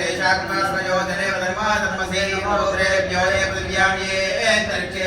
ేశాత్మాయోజనే ధర్మాధర్మసేయోరేభ్యో పృథ్వ్యాం ఏ అంతరిక్షే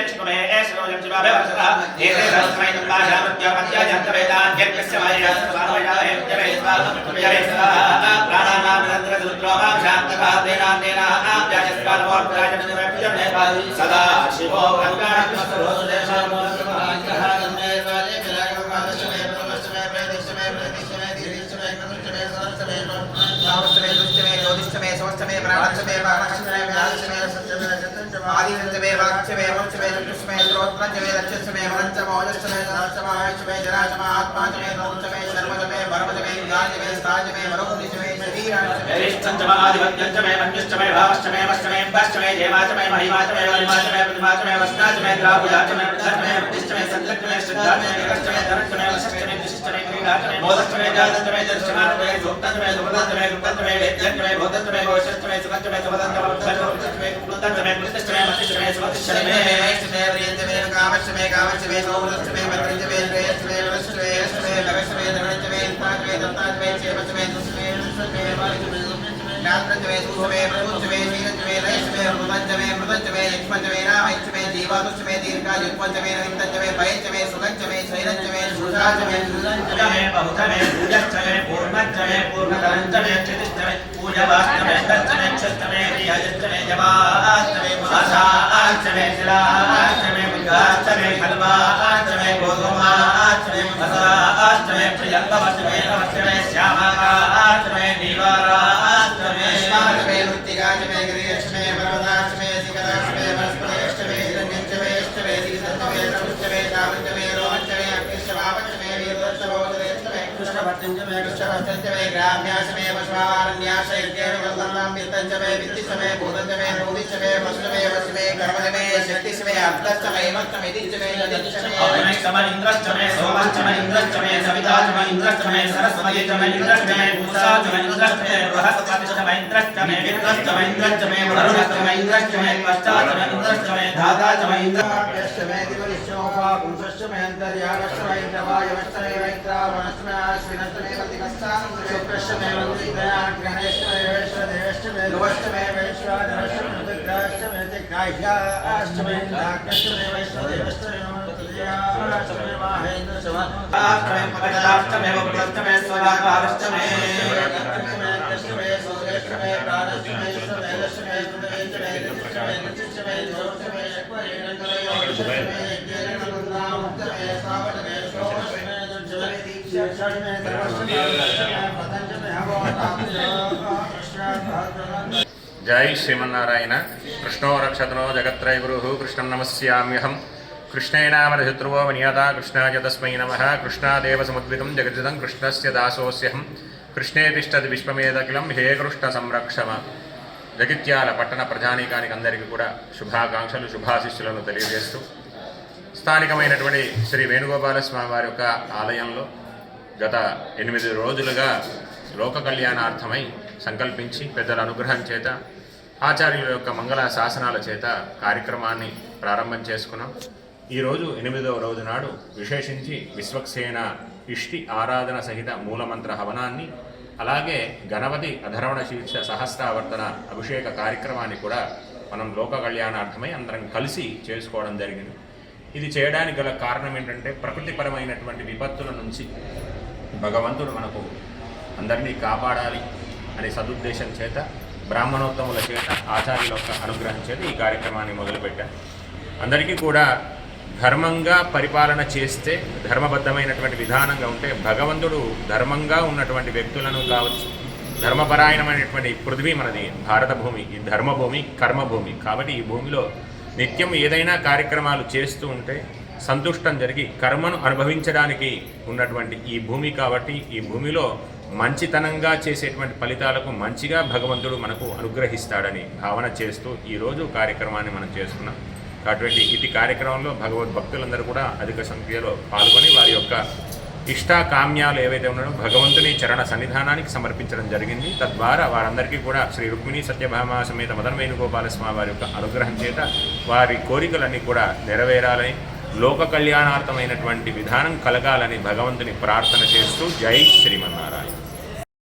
यक्षकुमे एषणोजं शिवाभ्यवसः एते सहस्रमयं भाषामृत्योपत्याजन्तवेदान् यज्ञस्य मायिरासमानवैरायज्ञमे स्वाहायवे स्वाहा प्राणानां निरन्तरसूत्रो माँ शान्तभावेनान्तेनाप्याजस्वादमोर्पराजमिन्द्रप्यमे सदा शिवो रङ्गाणं सर्वोदेशामोदः ष्टमे ज्योतिष्टमे सोष्टमे प्राणष्टमे वाणष्टमे व्याष्टमे सप्तमे चतुष्टमे आदिष्टमे वाक्षमे वक्षमे चतुष्टमे श्रोत्रजमे रक्षस्मे मनस्टमे ओजस्टमे सदाष्टमे आयुष्टमे जराष्टमे आत्माजमे नौष्टमे शर्मजमे वर्मजमे गाजमे स्थाजमे वरोनिजमे यरिष्ठञ्च महाधिपत्यञ्च मे मन्युश्च मे भावश्च मे वश्च मे वश्च मे देवाच मे महिमाच मे वरिमाच मे प्रतिमाच मे वस्ताच मे द्रापुजाच मे प्रधाच मे प्रतिष्ठ मे सन्तक्ष मे श्रद्धा मे विकष्ट मे धनश्च मे वशिष्ठ मे विशिष्ट मे क्रीडाच मे मोदश्च मे जातश्च मे दर्शनाच मे सुप्तञ्च मे सुमदञ्च मे गुप्तञ्च मे वेद्यञ्च मे भोदञ्च मे घोषश्च मे सुखञ्च मे सुमदञ्च मे भोदञ्च मे कुप्तञ्च मे कृष्णश्च मे मतिश्च मे सुमतिश्च मे वैश्च मे वर्यञ्च मे कामश्च मे कामश्च मे सौरश्च मे मतिञ्च मे श्रेयश्च मे वश्च मे सुष्टुमे प्रमुष्टुमे शीलचुमे लयचुमे मृतचमे मृतचमे यक्ष्मचमे रामयचमे जीवातुष्टमे दीर्घायुष्मचमे नविन्दचमे भयचमे सुगचमे शैलचमे सुषाचमे सुलंचमे बहुतमे पूजचमे पूर्णचमे पूर्णदानचमे क्षितिष्टमे पूजवास्तमे दक्षमे क्षस्तमे रिहजस्तमे जवास्तमे भाषास्तमे शिलास्तमे मुखास्तमे खल्वास्तमे गोगमास्तमे भसास्तमे प्रियङ्गवस्तमे नमस्तमे श्यामाकास्तमे కృష్ణభట్టించమే కృష్ణభట్టించమే గ్రామ్యాశమే పశువారణ్యాశైర్యేణ వల్లంలాం విత్తంచమే విత్తిశమే భూతంచమే च मे मित्रश्च महेन्द्रश्च मे वरुणश्च महेन्द्रश्च मे कश्चाश्च महेन्द्रश्च मे धाता च महेन्द्रश्च मे दिवश्चोपापुंसश्च मे अन्तर्यागश्च महेन्द्रवायवश्च मे वैत्रावणश्च मे आश्विनश्च मे प्रतिकश्चाश्च मे वन्दीतयाग्रणेश्च मे वैश्च देवश्च मे ध्रुवश्च मे वैश्वाधरश्च मे ऋतुग्राश्च मे तिग्राह्याश्च मे नाग्रश्च मे वैश्वदेवश्च मे आश्च मे माहेन्द्रश्च मे पकटाश्च मे वक्रश्च मे स्वराभारश्च मे జై శ్రీమన్నారాయణ. కృష్ణో రక్షతనో జగత్రైగురు కృష్ణం నమస్యామ్యహం. కృష్ణేనామనశత్రువో వినియత కృష్ణాయ తస్మై నమ. కృష్ణాదేవ సముద్వితం జగజితం కృష్ణస్య దాసోస్యహం. కృష్ణే తిష్టది విశ్వమేదకిలం హే కృష్ణ సంరక్షమ. జగిత్యాల పట్టణ ప్రజానీకానికి అందరికీ కూడా శుభాకాంక్షలు శుభాశిస్సులను తెలియజేస్తూ స్థానికమైనటువంటి శ్రీ వేణుగోపాల స్వామి వారి యొక్క ఆలయంలో గత ఎనిమిది రోజులుగా లోక కళ్యాణార్థమై సంకల్పించి పెద్దల అనుగ్రహం చేత ఆచార్యుల యొక్క మంగళ శాసనాల చేత కార్యక్రమాన్ని ప్రారంభం చేసుకున్నాం. ఈరోజు ఎనిమిదవ రోజు నాడు విశేషించి విశ్వక్సేన ఇష్టి ఆరాధన సహిత మూలమంత్ర హవనాన్ని అలాగే గణపతి అధరవణ శీర్ష సహస్రావర్తన అభిషేక కార్యక్రమాన్ని కూడా మనం లోక కళ్యాణార్థమై అందరం కలిసి చేసుకోవడం జరిగింది. ఇది చేయడానికి గల కారణం ఏంటంటే ప్రకృతిపరమైనటువంటి విపత్తుల నుంచి భగవంతుడు మనకు అందరినీ కాపాడాలి అనే సదుద్దేశం చేత బ్రాహ్మణోత్తముల చేత ఆచార్యుల యొక్క అనుగ్రహం చేత ఈ కార్యక్రమాన్ని మొదలుపెట్టారు. అందరికీ కూడా ధర్మంగా పరిపాలన చేస్తే ధర్మబద్ధమైనటువంటి విధానంగా ఉంటే భగవంతుడు ధర్మంగా ఉన్నటువంటి వ్యక్తులను కావచ్చు ధర్మపరాయణమైనటువంటి పృథ్వీ మనది భారత భూమి ఈ ధర్మభూమి కర్మభూమి. కాబట్టి ఈ భూమిలో నిత్యం ఏదైనా కార్యక్రమాలు చేస్తూ ఉంటే సంతుష్టం జరిగి కర్మను అనుభవించడానికి ఉన్నటువంటి ఈ భూమి కాబట్టి ఈ భూమిలో మంచితనంగా చేసేటువంటి ఫలితాలకు మంచిగా భగవంతుడు మనకు అనుగ్రహిస్తాడని భావన చేస్తూ ఈరోజు కార్యక్రమాన్ని మనం చేసుకున్నాం అటువంటి ఇటు కార్యక్రమంలో భగవద్ భక్తులందరూ కూడా అధిక సంఖ్యలో పాల్గొని వారి యొక్క ఇష్టాకామ్యాలు ఏవైతే ఉన్నాయో భగవంతుని చరణ సన్నిధానానికి సమర్పించడం జరిగింది. తద్వారా వారందరికీ కూడా శ్రీ రుక్మిణి సత్యభామ సమేత మదన వేణుగోపాలస్వామి వారి యొక్క అనుగ్రహం చేత వారి కోరికలన్నీ కూడా నెరవేరాలని లోక కళ్యాణార్థమైనటువంటి విధానం కలగాలని భగవంతుని ప్రార్థన చేస్తూ జై శ్రీమన్నారాయణ.